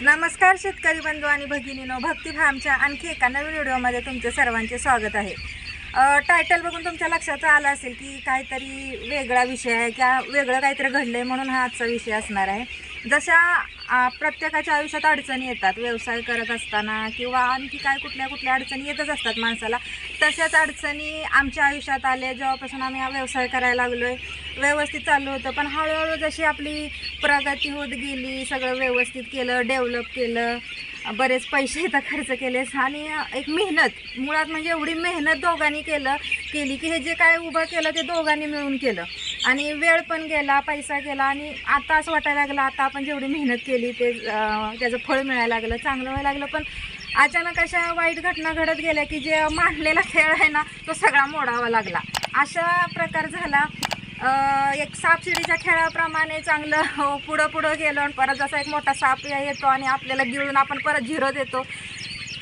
नमस्कार शेतकरी बंधू आणि भगिनीनो भक्तिभामच्या आणखी एका नवीन व्हिडिओमध्ये तुमचे सर्वांचे स्वागत आहे. टायटल बघून तुमच्या लक्षात आलं असेल की काहीतरी वेगळा विषय आहे किंवा वेगळं काहीतरी घडलं आहे म्हणून हा आजचा विषय असणार आहे. जशा प्रत्येकाच्या आयुष्यात अडचणी येतात व्यवसाय करत असताना किंवा आणखी काय कुठल्या कुठल्या अडचणी येतच असतात माणसाला तशाच अडचणी आमच्या आयुष्यात आल्या जेव्हापासून आम्ही हा व्यवसाय करायला लागलो आहे व्यवस्थित चालू होतं पण हळूहळू जशी आपली प्रगती होत गेली सगळं व्यवस्थित केलं डेव्हलप केलं बरेच पैसे इथं खर्च केलेस आणि एक मेहनत मुळात म्हणजे एवढी मेहनत दोघांनी केलं केली की हे जे काय उभं केलं ते दोघांनी मिळून केलं. आणि वेळ पण गेला पैसा गेला आणि आता असं वाटायला लागलं आता आपण जेवढी मेहनत केली ते त्याचं फळ मिळायला लागलं चांगलं व्हायला लागलं. पण अचानक अशा वाईट घटना घडत गेल्या की जे मांडलेला खेळ आहे ना तो सगळा मोडावा लागला. अशा प्रकार झाला. एक साप शिडीच्या खेळाप्रमाणे चांगलं हो, पुढं पुढं गेलो आणि परत जसा एक मोठा साप येतो आणि आपल्याला गिळून आपण परत झिरो देतो.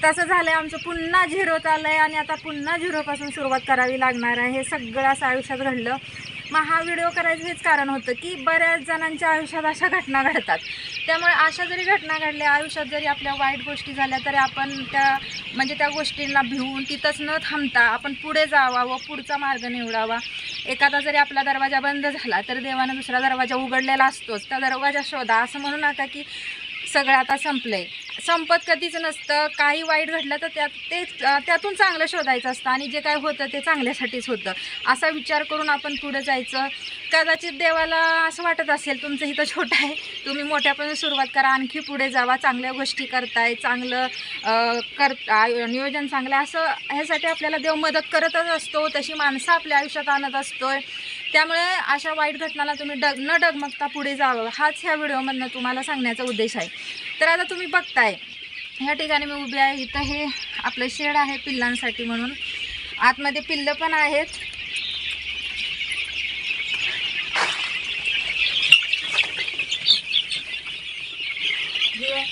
तसं झालं आहे आमचं. पुन्हा झिरो चाललं आहे आणि आता पुन्हा झिरोपासून सुरुवात करावी लागणार आहे. हे सगळं असं आयुष्यात घडलं. मग हा व्हिडिओ करायचं हेच कारण होतं की बऱ्याच जणांच्या आयुष्यात अशा घटना घडतात. त्यामुळे अशा जरी घटना घडल्या आयुष्यात जरी आपल्या वाईट गोष्टी झाल्या तरी आपण त्या म्हणजे त्या गोष्टींना भिवून तिथंच न थांबता आपण पुढे जावा व पुढचा मार्ग निवडावा. एखादा जरी आपला दरवाजा बंद झाला तर देवानं दुसरा दरवाजा उघडलेला असतोच. त्या दरवाजा शोधा. असं म्हणू नका की सगळं आता संपलं आहे संपत कधीच नसतं. काही वाईट घडलं तर त्यात ते त्यातून चांगलं शोधायचं असतं आणि जे काय होतं ते चांगल्यासाठीच होतं. असा विचार करून आपण पुढं जायचं. कदाचित देवाला असं वाटत असेल तुमचं इथं छोटं आहे. तुम्ही मोठ्यापासून सुरुवात करा. आणखी पुढे जावा. चांगल्या गोष्टी करताय. चांगलं कर आय- नियोजन चांगलं आहे. असं ह्यासाठी आपल्याला देव मदत करतच असतो. तशी माणसं आपल्या आयुष्यात आणत असतोय. त्यामुळे अशा वाईट घटनाला तुम्ही डग न डगमगता पुढे जावं. हाच ह्या व्हिडिओमधनं तुम्हाला सांगण्याचा उद्देश आहे. तर आता तुम्ही बघताय ह्या ठिकाणी मी उभी आहे. इथं हे आपलं शेड आहे पिल्लांसाठी म्हणून. आतमध्ये पिल्लं पण आहेत हे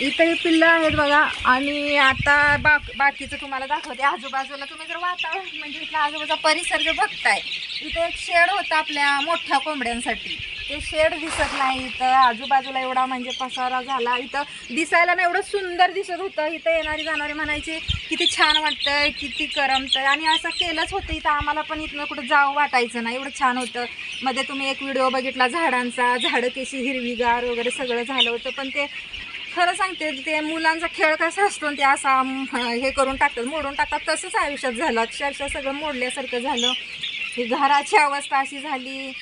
इथं हे पिल्लं आहेत बघा. आणि आता बाक बाकीचं तुम्हाला दाखवते. आजूबाजूला तुम्ही जर वातावरण म्हणजे इथला आजूबाजूचा परिसर जर बघताय इथं एक शेड होता आपल्या मोठ्या कोंबड्यांसाठी. ते शेड दिसत नाही इथं. आजूबाजूला एवढा म्हणजे पसारा झाला. इथं दिसायला ना एवढं सुंदर दिसत होतं. इथं येणारी जाणारी म्हणायची किती छान वाटतंय किती करमतंय. आणि असं केलंच होतं. इथं आम्हाला पण इथनं कुठं जावं वाटायचं नाही. एवढं छान होतं. मध्ये तुम्ही एक व्हिडिओ बघितला झाडांचा झाडं कशी हिरवीगार वगैरे सगळं झालं होतं. पण ते खरं सांगते ते मुलांचा खेळ कसा असतो आणि ते असा हे करून टाकतात मोडून टाकतात तसंच आयुष्यात झालं. अक्षरशः सगळं मोडल्यासारखं झालं. ही घराची अवस्था अशी झाली.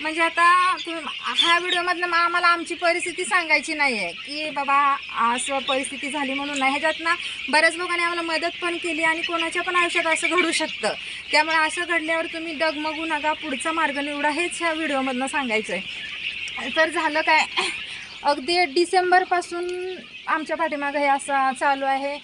म्हणजे आता तुम्ही ह्या व्हिडिओमधनं मग आम्हाला आमची परिस्थिती सांगायची नाही आहे की बाबा असं परिस्थिती झाली म्हणून नाही. ह्याच्यात ना बऱ्याच लोकांनी आम्हाला मदत पण केली आणि कोणाच्या पण आयुष्यात असं घडू शकतं. त्यामुळे असं घडल्यावर तुम्ही डगमगू नका. पुढचा मार्ग निवडा. हेच ह्या व्हिडिओमधनं सांगायचं आहे तर झालं काय? अगदी डिसेंबरपासून आमच्या पाठीमागं हे असं चालू आहे.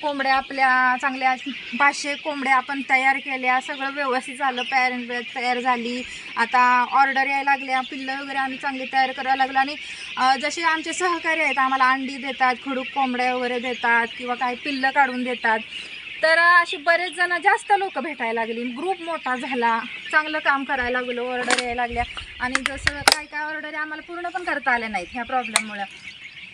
कोंबड्या आपल्या चांगल्या पाचशे कोंबड्या आपण तयार केल्या. सगळं व्यवस्थित झालं. पॅरेंट बॅग तयार झाली. आता ऑर्डर यायला लागल्या. पिल्लं वगैरे आम्ही चांगली तयार करायला लागलो. आणि जसे आमचे सहकारी आहेत आम्हाला अंडी देतात खडूक कोंबड्या वगैरे देतात किंवा काही पिल्लं काढून देतात. तर अशी बरेच जण जास्त लोक भेटायला लागली. ग्रुप मोठा झाला. चांगलं काम करायला लागलो ऑर्डर यायला लागल्या. आणि जसं काय काय ऑर्डर आम्हाला पूर्ण पण करता आल्या नाहीत ह्या प्रॉब्लेममुळं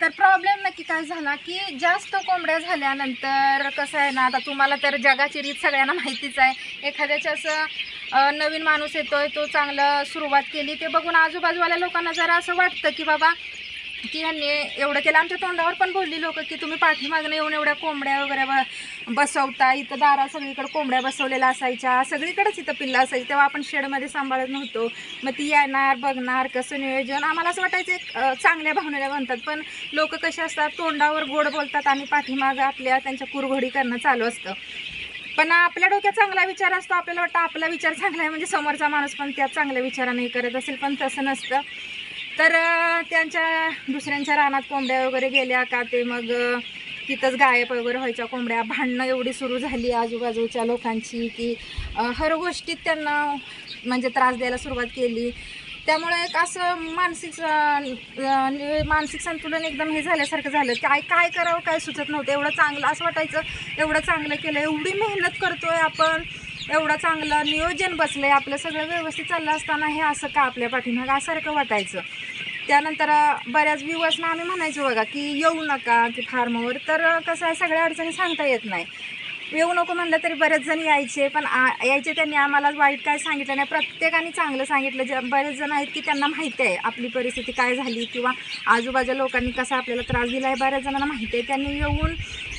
तर प्रॉब्लेम नक्की काय झाला की जास्त कोंबड्या झाल्यानंतर कसं आहे ना आता तुम्हाला तर जगाची रीत सगळ्यांना माहितीच आहे. एखाद्याच्या असं नवीन माणूस येतोय तो चांगलं सुरुवात केली ते बघून आजूबाजूवाल्या लोकांना जरा असं वाटतं की बाबा की यांनी एवढं केलं. आमच्या तोंडावर पण बोलली लोक की तुम्ही पाठीमागनं येऊन एवढ्या कोंबड्या वगैरे बसवता इथं दारा सगळीकडे कोंबड्या बसवलेल्या असायच्या. सगळीकडेच इथं पिल्लं असायची. तेव्हा आपण शेडमध्ये सांभाळत नव्हतो. मग ती येणार बघणार कसं नियोजन? आम्हाला असं वाटायचं एक चांगल्या भावनेला म्हणतात पण लोक कसे असतात? तोंडावर गोड बोलतात आणि पाठीमागं आपल्या त्यांच्या कुरघोडी करणं चालू असतं. पण आपल्या डोक्यात चांगला विचार असतो. आपल्याला वाटतं आपला विचार चांगला आहे. म्हणजे समोरचा माणूस पण त्यात चांगल्या विचाराने करत असेल. पण तसं नसतं. तर त्यांच्या दुसऱ्यांच्या रानात कोंबड्या वगैरे गेल्या का ते मग तिथंच गायब वगैरे व्हायच्या कोंबड्या. भांडणं एवढी सुरू झाली आजूबाजूच्या लोकांची की हर गोष्टीत त्यांना म्हणजे त्रास द्यायला सुरुवात केली. त्यामुळे एक असं मानसिक मानसिक संतुलन एकदम हे झाल्यासारखं झालं काय काय करावं काय सुचत नव्हतं. एवढं चांगलं असं वाटायचं एवढं चांगलं केलं एवढी मेहनत करतोय आपण. एवढं चांगलं नियोजन बसलंय. आपलं सगळं व्यवस्थित चाललं असताना हे असं का आपल्या पाठीमागं असारखं वाटायचं? त्यानंतर बऱ्याच व्ह्यूवर्सना आम्ही म्हणायचो बघा की येऊ नका की फार्मवर. तर कसं आहे सगळ्या अडचणी सांगता येत नाही. येऊ नको म्हणलं तरी बरेच जण यायचे पण आ यायचे त्यांनी आम्हाला वाईट काय सांगितलं नाही. प्रत्येकाने चांगलं सांगितलं. जे बरेच जण आहेत की त्यांना माहिती आहे आपली परिस्थिती काय झाली किंवा आजूबाजूच्या लोकांनी कसा आपल्याला त्रास दिला आहे बऱ्याच जणांना माहिती आहे. त्यांनी येऊन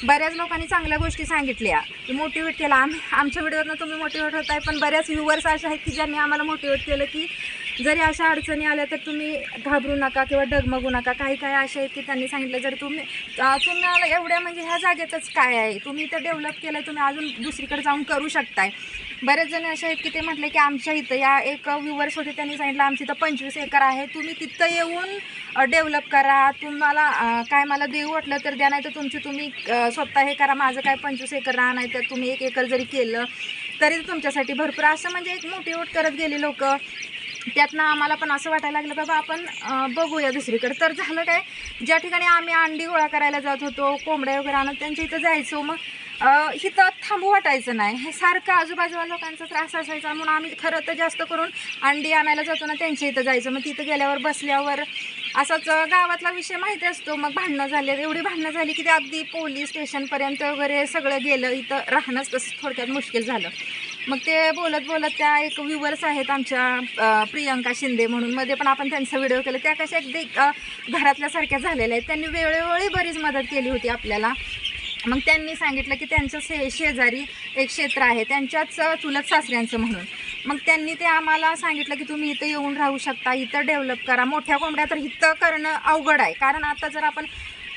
बऱ्याच लोकांनी चांगल्या गोष्टी सांगितल्या. की मोटिवेट केला. आम्ही आमच्या व्हिडिओतनं तुम्ही मोटिवेट होत आहे पण बऱ्याच व्ह्युअर्स अशा आहेत की ज्यांनी आम्हाला मोटिवेट केलं की जरी अशा अडचणी आल्या तर तुम्ही घाबरू नका किंवा डगमगू नका. काही काही असे आहेत की त्यांनी सांगितलं. जर तुम्ही तुम्हाला एवढ्या म्हणजे ह्या जागेतच काय आहे? तुम्ही इथं डेव्हलप केलं तुम्ही अजून दुसरीकडे जाऊन करू शकताय. बरेच जण असे आहेत की ते म्हटले की आमच्या इथं या एक व्ह्युअर्स होते त्यांनी सांगितलं आमच्या इथं पंचवीस एकर आहे. तुम्ही तिथं येऊन डेव्हलप करा. तुम्हाला काय मला देऊ वाटलं तर द्या. नाही तर तुमची तुम्ही स्वतः हे करा. माझं काय पंचवीस एकर राहा नाही तर तुम्ही एक एकर जरी केलं तरी तुमच्यासाठी भरपूर. असं म्हणजे एक मोटिवेट करत गेले लोक. त्यातनं आम्हाला पण असं वाटायला लागलं बाबा आपण बघूया दुसरीकडे. तर झालं काय ज्या ठिकाणी आम्ही अंडी गोळा करायला जात होतो कोंबड्या वगैरे आणत त्यांच्या इथं जायचो. मग हिथं इथं थांबू वाटायचं नाही. हे सारखं आजूबाजूला लोकांचा त्रास असायचा म्हणून आम्ही खरं तर जास्त करून अंडी आणायला जातो ना त्यांच्या इथं जायचं. मग तिथं गेल्यावर बसल्यावर असाच गावातला विषय माहिती असतो. मग भांडणं झाले एवढी भांडणं झाली की ते अगदी पोलीस स्टेशनपर्यंत वगैरे सगळं गेलं. इथं राहणंच तसं थोडक्यात मुश्किल झालं. मग ते बोलत बोलत त्या एक व्ह्युअर्स आहेत आमच्या प्रियंका शिंदे म्हणून. मध्ये पण आपण त्यांचा व्हिडिओ केला. त्या कशा अगदी घरातल्यासारख्या झालेल्या आहेत. त्यांनी वेळोवेळी बरीच मदत केली होती आपल्याला. मग त्यांनी सांगितलं की त्यांचं शे शेजारी एक क्षेत्र आहे त्यांच्याच चुलत सासऱ्यांचं म्हणून. मग त्यांनी ते आम्हाला सांगितलं की तुम्ही इथं येऊन राहू शकता इथं डेव्हलप करा. मोठ्या कोंबड्या तर इथं करणं अवघड आहे. कारण आता जर आपण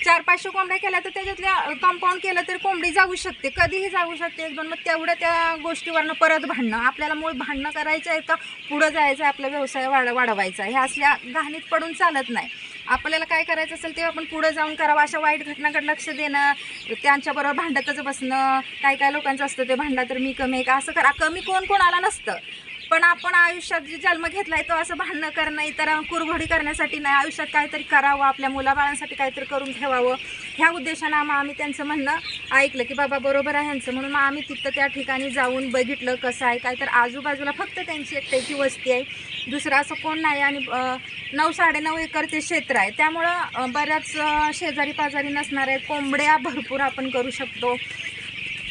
चार पाचशे कोंबड्या केल्या तर त्याच्यातल्या कंपाऊंड केलं तर कोंबडी जाऊ शकते. कधीही जाऊ शकते एक दोन मग तेवढ्या त्या गोष्टीवरनं परत भांडणं. आपल्याला मूळ भांडणं करायचं आहे का? पुढं जायचं आहे आपला व्यवसाय वाढ वाढवायचा हे ह्या असल्या घाणीत पडून चालत नाही. आपल्याला काय करायचं असेल ते आपण पुढं जाऊन करावं अशा वाईट घटनाकडे लक्ष देणं त्यांच्याबरोबर भांडतच बसणं काय काय लोकांचं असतं ते भांडला तर मी कमी आहे का असं करा. कमी कोण कोणाला नसतं. पण आपण आयुष्यात जे जन्म घेतलाय तो असं भांडणं करणं इतर कुरघोडी करण्यासाठी नाही. आयुष्यात काहीतरी करावं आपल्या मुलाबाळांसाठी काहीतरी करून ठेवावं. ह्या उद्देशानं मग आम्ही त्यांचं म्हणणं ऐकलं की बाबा बरोबर आहे ह्यांचं. म्हणून मग आम्ही तिथं त्या ठिकाणी जाऊन बघितलं कसं आहे. काय तर आजूबाजूला फक्त त्यांची एकट्याची वस्ती आहे. दुसरं असं कोण नाही आणि नऊ साडेनऊ एकर ते क्षेत्र आहे. त्यामुळं बऱ्याच शेजारी पाजारी नसणार आहेत कोंबड्या भरपूर आपण करू शकतो.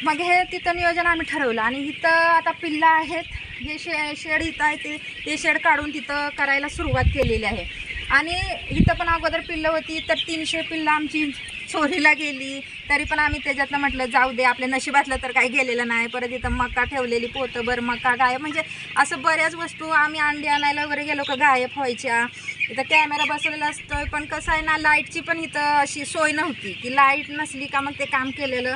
मग हे तिथं नियोजन आम्ही ठरवलं आणि इथं आता पिल्लं आहेत. जे शे शेड इथं आहे ते ते शेड काढून तिथं करायला सुरुवात केलेली आहे. आणि इथं पण अगोदर पिल्लं होती तर तीनशे पिल्लं आमची चोरीला गेली. तरी पण आम्ही त्याच्यातनं म्हटलं जाऊ दे आपल्या नशिबातलं तर काही गेलेलं नाही. परत इथं मका ठेवलेली पोतंभर मका गायब. म्हणजे असं बऱ्याच वस्तू आम्ही अंडी आणायला वगैरे गेलो का गायब व्हायच्या. इथं कॅमेरा बसवलेला असतो पण कसं आहे ना लाईटची पण इथं अशी सोय नव्हती. की लाइट नसली का मग ते काम केलेलं.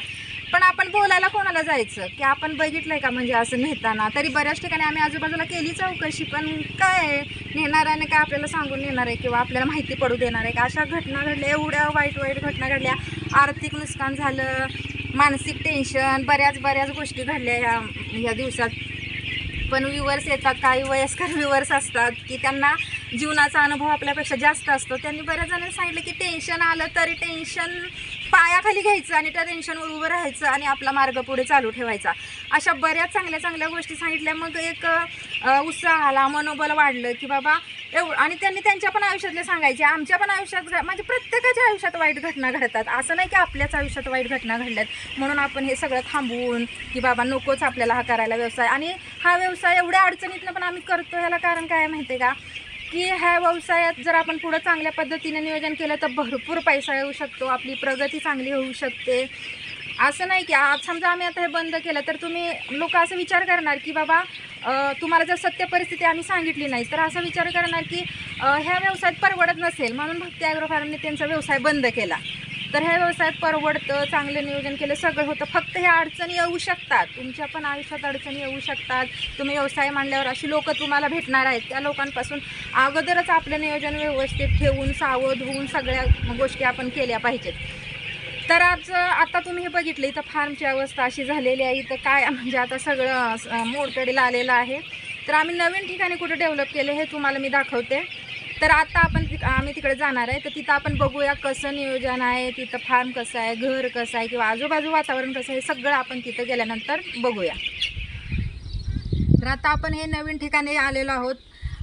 पण आपण बोलायला कोणाला जायचं? की आपण बघितलंय का म्हणजे असं नेताना? तरी बऱ्याच ठिकाणी आम्ही आजूबाजूला केली चौकशी पण काय नेणाऱ्याने काय आपल्याला सांगून नेणार आहे किंवा आपल्याला माहिती पडू देणार आहे? का अशा घटना घडल्या एवढ्या वाईट वाईट घटना घडल्या आर्थिक नुकसान झालं मानसिक टेन्शन बऱ्याच बऱ्याच गोष्टी घडल्या ह्या ह्या दिवसात. पण व्ह्युअर्स येतात काही वयस्कर व्ह्युअर्स असतात की त्यांना जीवनाचा अनुभव आपल्यापेक्षा जास्त असतो. त्यांनी बऱ्याच जणांनी सांगितलं की टेन्शन आलं तरी टेन्शन पायाखाली घ्यायचं आणि त्या टेन्शनवर उभं राहायचं आणि आपला मार्ग पुढे चालू ठेवायचा. अशा बऱ्याच चांगल्या चांगल्या गोष्टी सांगितल्या. मग एक उत्साहाला उत्साह आला मनोबल वाढलं की बाबा एव आणि त्यांनी त्यांच्या पण आयुष्यातले सांगायचे. आमच्या पण आयुष्यात म्हणजे प्रत्येकाच्या आयुष्यात वाईट घटना घडतात. असं नाही की आपल्याच आयुष्यात वाईट घटना घडल्यात. म्हणून आपण हे सगळं थांबवून की बाबा नकोच आपल्याला हा करायला व्यवसाय. आणि हा व्यवसाय एवढ्या अडचणीतनं पण आम्ही करतो. ह्याला कारण काय माहिती आहे का? की ह्या व्यवसायात जर आपण पुढं चांगल्या पद्धतीने नियोजन केलं तर भरपूर पैसा येऊ शकतो आपली प्रगती चांगली होऊ शकते. असं नाही की आज समजा आम्ही आता हे बंद केलं तर तुम्ही लोक असं विचार करणार की बाबा तुम्हाला जर सत्य परिस्थिती आम्ही सांगितली नाही तर असा विचार करणार की ह्या व्यवसायात परवडत नसेल. म्हणून भक्ती ॲग्रो फार्मने त्यांचा व्यवसाय बंद केला. तर ह्या व्यवसायात परवडतं चांगलं नियोजन केलं सगळं होतं. फक्त ह्या अडचणी येऊ शकतात. तुमच्या पण आयुष्यात अडचणी येऊ शकतात. तुम्ही व्यवसाय मांडल्यावर अशी लोक तुम्हाला भेटणार आहेत. त्या लोकांपासून अगोदरच आपलं नियोजन व्यवस्थित ठेवून सावध होऊन सगळ्या गोष्टी आपण केल्या पाहिजेत. तर आज आता तुम्ही हे बघितलं इथं फार्मची अवस्था अशी झालेली आहे. इथं काय म्हणजे आता सगळं अं, आलेलं आहे. तर आम्ही नवीन ठिकाणी कुठे डेव्हलप केले हे तुम्हाला मी दाखवते. तर आता आपण आम्ही तिकडे जाणार आहे. तर तिथं आपण बघूया कसं नियोजन आहे तिथं फार्म कसं आहे घर कसं आहे किंवा आजूबाजू वातावरण कसं आहे हे सगळं आपण तिथं गेल्यानंतर बघूया. तर आता आपण हे नवीन ठिकाणी आलेलो आहोत.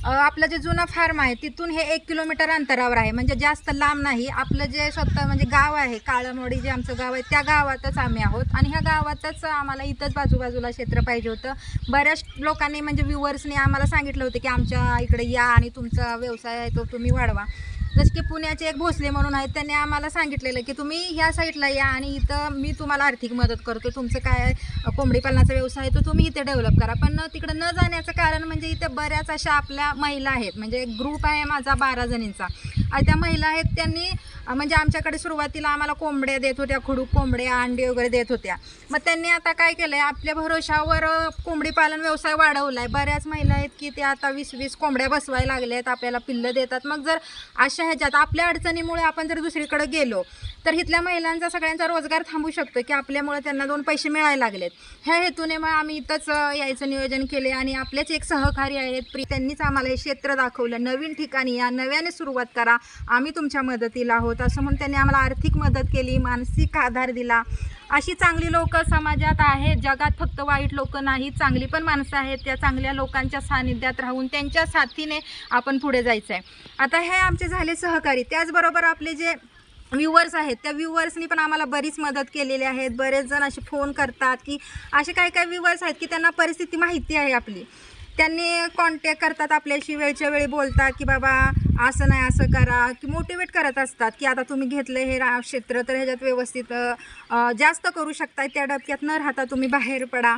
आपलं जे जुनं फार्म आहे तिथून हे एक किलोमीटर अंतरावर आहे. म्हणजे जास्त लांब नाही. आपलं जे स्वतः म्हणजे गाव आहे काळमोडी जे आमचं गाव आहे त्या गावातच आम्ही आहोत. आणि ह्या गावातच आम्हाला इथंच बाजूबाजूला क्षेत्र पाहिजे होतं. बऱ्याच लोकांनी म्हणजे व्ह्युअर्सनी आम्हाला सांगितलं होतं की आमच्या इकडे या आणि तुमचा व्यवसाय आहे तो तुम्ही वाढवा. जसं की पुण्याचे एक भोसले म्हणून आहेत त्यांनी आम्हाला सांगितलेलं की तुम्ही ह्या साईडला या आणि इथं मी तुम्हाला आर्थिक मदत करतो. तुमचं काय कोंबडी पालनाचा व्यवसाय आहे तो तुम्ही इथे डेव्हलप करा. पण तिकडं न जाण्याचं कारण म्हणजे इथे बऱ्याच अशा आपल्या महिला आहेत. म्हणजे एक ग्रुप आहे माझा बारा जणींचा. आणि त्या महिला आहेत त्यांनी म्हणजे आमच्याकडे सुरुवातीला आम्हाला कोंबड्या देत होत्या खुडूक कोंबड्या अंडी वगैरे देत होत्या. मग त्यांनी आता काय केलं आहे आपल्या भरोशावर कोंबडी पालन व्यवसाय वाढवला आहे बऱ्याच महिला आहेत की त्या आता वीस वीस कोंबड्या बसवायला लागल्या आहेत आपल्याला पिल्लं देतात. मग जर अशा ह्याच्यात आपल्या अडचणीमुळे आपण जर दुसरीकडे गेलो तर इथल्या महिलांचा सगळ्यांचा रोजगार थांबू शकतो की आपल्यामुळे त्यांना दोन पैसे मिळायला लागलेत. ह्या हेतूने मग आम्ही इथंच यायचं नियोजन केले आणि आपलेच एक सहकारी आहेत प्री त्यांनीच आम्हाला हे क्षेत्र दाखवलं. नवीन ठिकाणी या नव्याने सुरुवात करा. आम्ही तुमच्या मदतीला आहोत. असं म्हणून त्यांनी आम्हाला आर्थिक मदत केली मानसिक आधार दिला. अशी चांगली लोक समाजात आहेत. जगात फक्त वाईट लोक नाहीत चांगली पण माणसं आहेत. त्या चांगल्या लोकांच्या सानिध्यात राहून त्यांच्या साथीने आपण पुढे जायचं आहे आता हे आमचे झाले सहकारी. त्याचबरोबर आपले जे व्ह्यूवर्स आहेत. त्या व्ह्यूवर्सनी पण आम्हाला बरीच मदत केलेली आहेत. बरेच जण असे फोन करतात की असे काही काही व्ह्यूवर्स आहेत की त्यांना परिस्थिती माहिती आहे आपली. त्यांनी कॉन्टॅक्ट करतात आपल्याशी वेळच्या वेळी बोलतात की बाबा असं नाही असं करा. की मोटिवेट करत असतात की आता तुम्ही घेतलं हे रा क्षेत्र तर ह्याच्यात व्यवस्थित जास्त करू शकता त्या डबक्यात न राहता तुम्ही बाहेर पडा.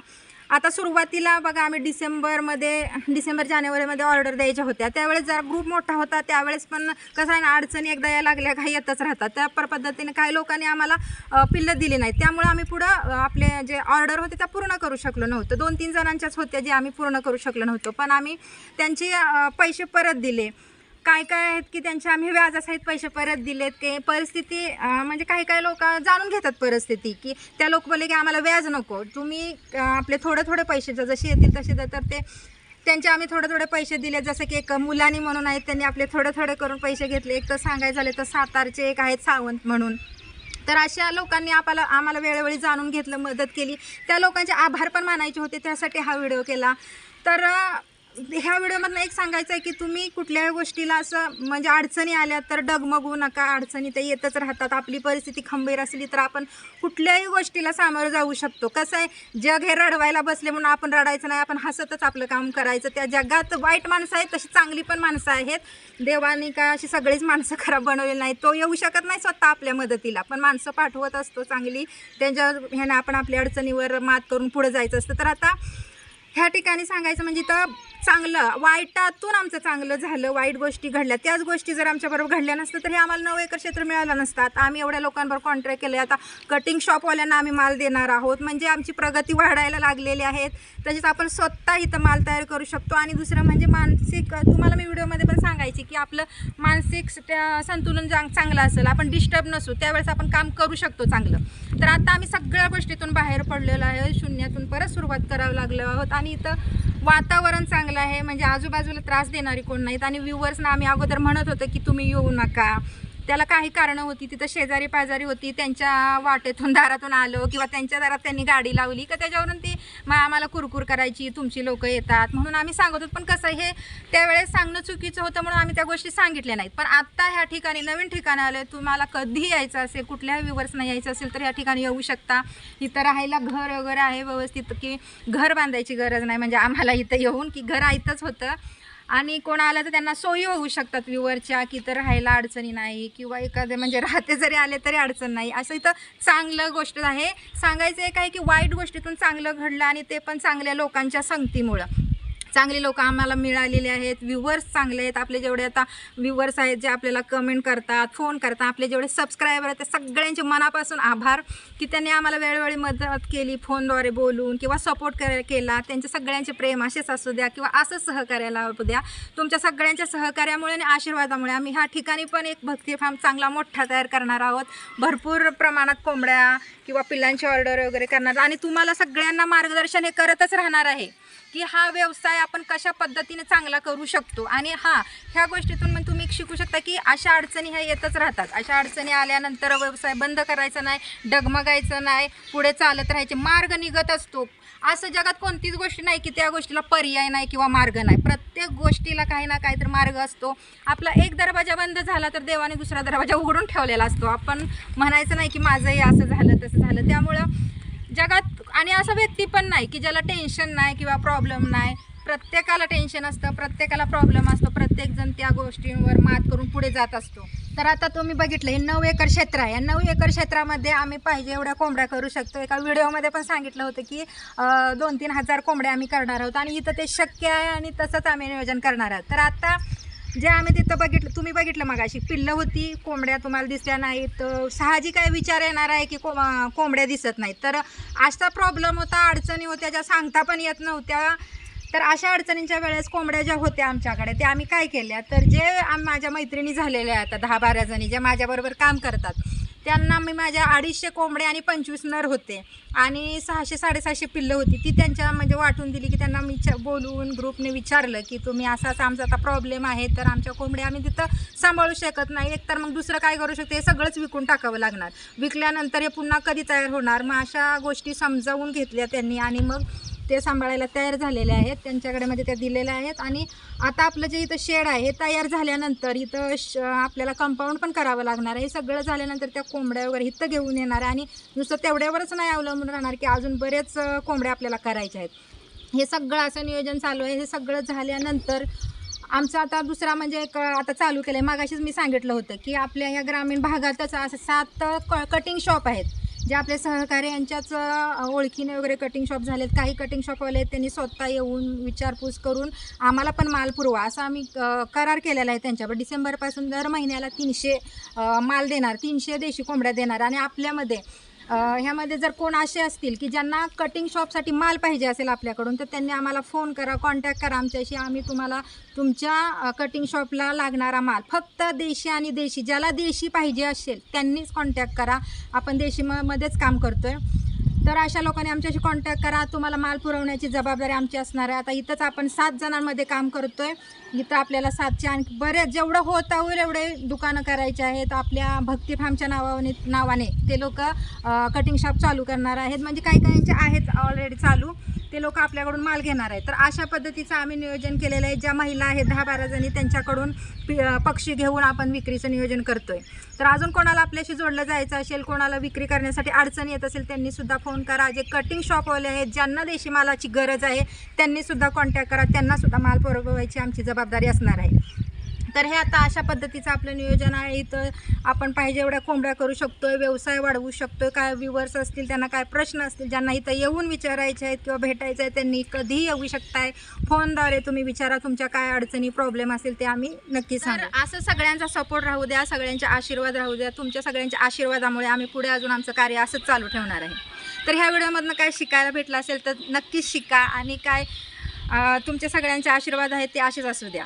आता सुरुवातीला बघा आम्ही डिसेंबरमध्ये डिसेंबर जानेवारीमध्ये ऑर्डर द्यायच्या होत्या. त्यावेळेस जरा ग्रुप मोठा होता त्यावेळेस पण कसं आहे ना अडचणी एकदा या लागल्या काही येतच राहतात. त्या पर पद्धतीने काही लोकांनी आम्हाला पिल्लं दिली नाही त्यामुळे आम्ही पुढं आपले जे ऑर्डर होते त्या पूर्ण करू शकलो नव्हतं. दोन तीन जणांच्याच होत्या जे आम्ही पूर्ण करू शकलो नव्हतो. पण आम्ही त्यांचे पैसे परत दिले. काय काय आहेत की त्यांचे आम्ही व्याजासहित पैसे परत दिलेत की परिस्थिती म्हणजे काही काही लोक जाणून घेतात परिस्थिती की त्या लोक बोलले की आम्हाला व्याज नको. तुम्ही आपले थोडे थोडे पैसे जसे येतील तसे तर ते त्यांचे आम्ही थोडे थोडे पैसे दिले जसं की एक मुलानी म्हणून आहेत त्यांनी आपले थोडे थोडे करून पैसे घेतले. एक तर सांगायचं झाले तर सातारचे एक आहेत सावंत म्हणून. तर अशा लोकांनी आपल्याला आम्हाला वेळोवेळी जाणून घेतलं मदत केली. त्या लोकांचे आभार पण मानायचे होते त्यासाठी हा व्हिडिओ केला. तर ह्या व्हिडिओमधनं एक सांगायचं आहे की तुम्ही कुठल्याही गोष्टीला असं म्हणजे अडचणी आल्या तर डगमगू नका अडचणी तर येतच राहतात. आपली परिस्थिती खंबीर असली तर आपण कुठल्याही गोष्टीला सामोरं जाऊ शकतो. कसं आहे जग हे रडवायला बसले म्हणून आपण रडायचं नाही आपण हसतच आपलं काम करायचं. त्या जगात वाईट माणसं आहेत तशी चांगली पण माणसं आहेत. देवाने का अशी सगळीच माणसं खराब बनवलेली नाही तो येऊ शकत नाही स्वतः आपल्या मदतीला. पण माणसं पाठवत असतो चांगली. त्यांच्या ह्यानं आपण आपल्या अडचणीवर मात करून पुढे जायचं असतं. तर आता ह्या ठिकाणी सांगायचं म्हणजे तर चांगलं वाईटातून आमचं चांगलं झालं वाईट गोष्टी घडल्या. त्याच गोष्टी जर आमच्याबरोबर घडल्या नसतं तर हे आम्हाला नऊ एकर क्षेत्र मिळालं नसतं आता आम्ही एवढ्या लोकांबरोबर कॉन्ट्रॅक्ट केले आता कटिंग शॉपवाल्यांना आम्ही माल देणार आहोत. म्हणजे आमची प्रगती वाढायला लागलेली आहेत तसेच आपण स्वतः इथं माल तयार करू शकतो. आणि दुसरं म्हणजे मानसिक तुम्हाला मी व्हिडिओमध्ये पण सांगायची की आपलं मानसिक त्या संतुलन चांगलं असेल. आपण डिस्टर्ब नसू त्यावेळेस आपण काम करू शकतो चांगलं. तर आता आम्ही सगळ्या गोष्टीतून बाहेर पडलेलो आहे. शून्यातून परत सुरुवात करावं लागलो आहोत. आणि इथं वातावरण चांगलं आहे म्हणजे आजूबाजूला त्रास देणारी कोण नाहीत. आणि व्ह्युअर्सना आम्ही अगोदर म्हणत होतो की तुम्ही येऊ नका. त्याला काही कारणं होती. तिथं शेजारी पाजारी होती. त्यांच्या वाटेतून दारातून आलो किंवा त्यांच्या दारात त्यांनी गाडी लावली. का त्याच्यावरून ती मग आम्हाला कुरकुर करायची तुमची लोकं येतात. म्हणून आम्ही सांगत होतो. पण कसं हे त्यावेळेस सांगणं चुकीचं होतं म्हणून आम्ही त्या गोष्टी सांगितल्या नाहीत. पण आत्ता ह्या ठिकाणी नवीन ठिकाणं आलं तुम्हाला कधी यायचं असेल कुठल्याही नाही यायचं असेल तर ह्या ठिकाणी येऊ शकता. इथं राहायला घर वगैरे आहे व्यवस्थित की घर बांधायची गरज नाही. म्हणजे आम्हाला इथं येऊन की घर आयतंच होतं. आणि कोणाला आलं तर त्यांना सोयी होऊ शकतात व्ह्युअरच्या की तर राहायला अडचणी नाही किंवा एखादे म्हणजे राहते जरी आले तरी अडचण नाही. असं इथं चांगलं गोष्ट आहे. सांगायचं एक आहे की वाईट गोष्टीतून चांगलं घडलं आणि ते पण चांगल्या लोकांच्या संगतीमुळं. चांगली लोक आम्हाला मिळालेले आहेत. व्ह्युअर्स चांगले आहेत. आपले जेवढे आता व्ह्युअर्स आहेत जे आपल्याला कमेंट करतात फोन करतात आपले जेवढे सबस्क्रायबर आहेत त्या सगळ्यांचे मनापासून आभार की त्यांनी आम्हाला वेळोवेळी मदत केली फोनद्वारे बोलून किंवा सपोर्ट कर केला. त्यांचे सगळ्यांचे प्रेम असेच असू द्या किंवा असंच सहकार्याला असू द्या. तुमच्या सगळ्यांच्या सहकार्यामुळे आणि आशीर्वादामुळे आम्ही ह्या ठिकाणी पण एक भक्ती फार्म चांगला मोठा तयार करणार आहोत. भरपूर प्रमाणात कोंबड्या किंवा पिल्लांची ऑर्डर वगैरे करणार. आणि तुम्हाला सगळ्यांना मार्गदर्शन हे करतच राहणार आहे की हा व्यवसाय आपण कशा पद्धतीने चांगला करू शकतो? आणि हा ह्या गोष्टीतून मग तुम्ही शिकू शकता की अशा अडचणी ह्या येतच राहतात. अशा अडचणी आल्यानंतर व्यवसाय बंद करायचा नाही डगमगायचं नाही पुढे चालत राहायचे मार्ग निघत असतो. असं जगात कोणतीच गोष्ट नाही की त्या गोष्टीला पर्याय नाही किंवा मार्ग नाही. प्रत्येक गोष्टीला काही ना काहीतरी मार्ग असतो. आपला एक दरवाजा बंद झाला तर देवाने दुसरा दरवाजा उघडून ठेवलेला असतो. आपण म्हणायचं नाही की माझंही असं झालं तसं झालं. त्यामुळं जगात आणि असा व्यक्ती पण नाही की ज्याला टेन्शन नाही किंवा प्रॉब्लेम नाही. प्रत्येकाला टेन्शन असतं प्रत्येकाला प्रॉब्लेम असतो प्रत्येकजण त्या गोष्टींवर मात करून पुढे जात असतो. तर आता तुम्ही बघितलं हे नऊ एकर क्षेत्र आहे. या नऊ एकर क्षेत्रामध्ये आम्ही पाहिजे एवढ्या कोंबड्या करू शकतो. एका व्हिडिओमध्ये पण सांगितलं होतं की दोन तीन हजार कोंबड्या आम्ही करणार आहोत आणि इथं ते शक्य आहे आणि तसंच आम्ही नियोजन करणार आहोत. तर आता जे आम्ही तिथं बघितलं तुम्ही बघितलं मग अशी पिल्लं होती कोंबड्या तुम्हाला दिसल्या नाहीत. साहजिक काय विचार येणार आहे की को कोंबड्या दिसत नाहीत. तर असा प्रॉब्लेम होता अडचणी होत्या ज्या सांगता पण येत नव्हत्या. तर अशा अडचणींच्या वेळेस कोंबड्या ज्या होत्या आमच्याकडे ते आम्ही काय केल्या? तर जे माझ्या मैत्रिणी झालेल्या आहेत दहा बारा जणी ज्या माझ्याबरोबर काम करतात त्यांना मी माझ्या अडीचशे कोंबडे आणि पंचवीस नर होते आणि सहाशे साडेसहाशे पिल्लं होती. ती त्यांच्या म्हणजे वाटून दिली की त्यांना मी बोलून ग्रुपने विचारलं की तुम्ही असा असा आमचा आता प्रॉब्लेम आहे तर आमच्या कोंबड्या आम्ही तिथं सांभाळू शकत नाही. एकतर मग दुसरं काय करू शकते? हे सगळंच विकून टाकावं लागणार. विकल्यानंतर हे पुन्हा कधी तयार होणार? मग अशा गोष्टी समजावून घेतल्या त्यांनी आणि मग ते सांभाळायला तयार झालेले आहेत त्यांच्याकडे म्हणजे त्या दिलेल्या आहेत. आणि आता आपलं जे इथं शेड आहे हे तयार झाल्यानंतर इथं श आपल्याला कंपाऊंड पण करावं लागणार आहे. हे सगळं झाल्यानंतर त्या कोंबड्या वगैरे इथं घेऊन येणार आहे. आणि नुसतं तेवढ्यावरच नाही अवलंबून राहणार की अजून बरेच कोंबड्या आपल्याला करायच्या आहेत. हे सगळं असं नियोजन चालू आहे. हे सगळं झाल्यानंतर आमचं आता दुसरा म्हणजे एक आता चालू केलं आहे मागाशीच मी सांगितलं होतं की आपल्या ह्या ग्रामीण भागातच असं सात क कटिंग शॉप आहेत. जे आपले सहकारी यांच्याच ओळखीने वगैरे कटिंग शॉप झालेत. काही कटिंग शॉपवाले आहेत त्यांनी स्वतः येऊन विचारपूस करून आम्हाला पण माल पुरवा. असा आम्ही करार केलेला आहे त्यांच्यावर डिसेंबरपासून दर महिन्याला तीनशे माल देणार. तीनशे देशी कोंबड्या देणार. आणि आपल्यामध्ये ह्यामध्ये जर कोण असे असतील की ज्यांना कटिंग शॉपसाठी माल पाहिजे असेल आपल्याकडून तर त्यांनी आम्हाला फोन करा कॉन्टॅक्ट करा आमच्याशी. आम्ही तुम्हाला तुमच्या कटिंग शॉपला लागणारा माल फक्त देशी आणि देशी ज्याला देशी पाहिजे असेल त्यांनीच कॉन्टॅक्ट करा. आपण देशीमध्येच काम करतो आहे तर अशा लोकांनी आमच्याशी कॉन्टॅक्ट करा. तुम्हाला माल पुरवण्याची जबाबदारी आमची असणार आहे. आता इथंच आपण सात जणांमध्ये काम करतो आहे इथं आपल्याला सातशे आणखी बरेच जेवढं होता होईल एवढे दुकानं करायचे आहेत. आपल्या भक्ती फार्मच्या नावाने नावाने ते लोक कटिंग शॉप चालू करणार आहेत. म्हणजे काही काहींचे आहेत ऑलरेडी चालू. ते लोक आपल्याकडून माल घेणार आहेत. तर अशा पद्धतीचं आम्ही नियोजन केलेलं आहे. ज्या महिला आहेत दहा बारा जणी त्यांच्याकडून पक्षी घेऊन आपण विक्रीचं नियोजन करतोय. तर अजून कोणाला आपल्याशी जोडलं जायचं असेल कोणाला विक्री करण्यासाठी अडचण येत असेल त्यांनी सुद्धा फोन करा. जे कटिंग शॉपवाले आहेत ज्यांना देशी मालाची गरज आहे त्यांनी सुद्धा कॉन्टॅक्ट करा. त्यांना सुद्धा माल पुरवायची आमची जबाबदारी असणार आहे. तर हे आता अशा पद्धतीचं आपलं नियोजन आहे. इथं आपण पाहिजे एवढ्या कोंबड्या करू शकतोय व्यवसाय वाढवू शकतोय. काय व्ह्युअर्स असतील त्यांना काय प्रश्न असतील ज्यांना इथं येऊन विचारायचे आहेत किंवा भेटायचं आहे त्यांनी कधीही येऊ शकताय. फोनद्वारे तुम्ही विचारा तुमच्या काय अडचणी प्रॉब्लेम असेल ते आम्ही नक्की सांगू. असं सगळ्यांचा सपोर्ट राहू द्या सगळ्यांचे आशीर्वाद राहू द्या. तुमच्या सगळ्यांच्या आशीर्वादामुळे आम्ही पुढे अजून आमचं कार्य असंच चालू ठेवणार आहे. तर ह्या व्हिडिओमधनं काय शिकायला भेटलं असेल तर नक्कीच शिका आणि काय अं, तुमचे सगळ्यांचे आशीर्वाद आहेत ते असेच असू द्या.